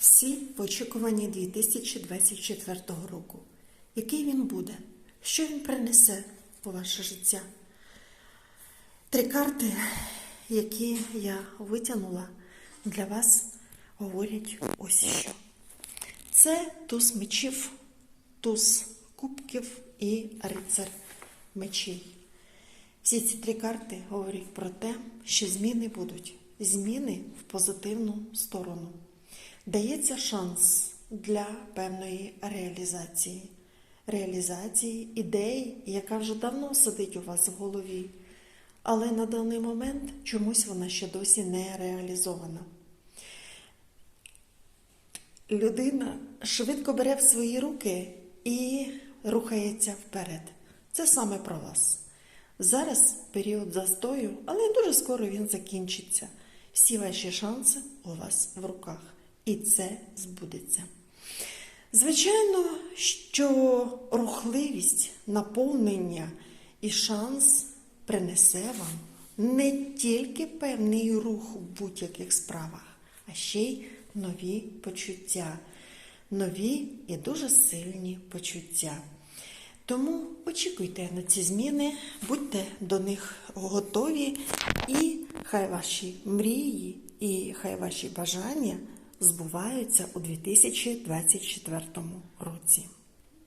Всі в очікуванні 2024 року. Який він буде? Що він принесе у ваше життя? Три карти, які я витягнула для вас, говорять ось що. Це туз мечів, туз кубків і рицар мечей. Всі ці три карти говорять про те, що зміни будуть. Зміни в позитивну сторону. Дається шанс для певної реалізації. Реалізації ідеї, яка вже давно сидить у вас в голові, але на даний момент чомусь вона ще досі не реалізована. Людина швидко бере в свої руки і рухається вперед. Це саме про вас. Зараз період застою, але дуже скоро він закінчиться. Всі ваші шанси у вас в руках, і це збудеться. Звичайно, що рухливість, наповнення і шанс принесе вам не тільки певний рух у будь-яких справах, а ще й нові почуття, нові і дуже сильні почуття. Тому очікуйте на ці зміни, будьте до них готові, і хай ваші мрії і хай ваші бажання збуваються у 2024 році.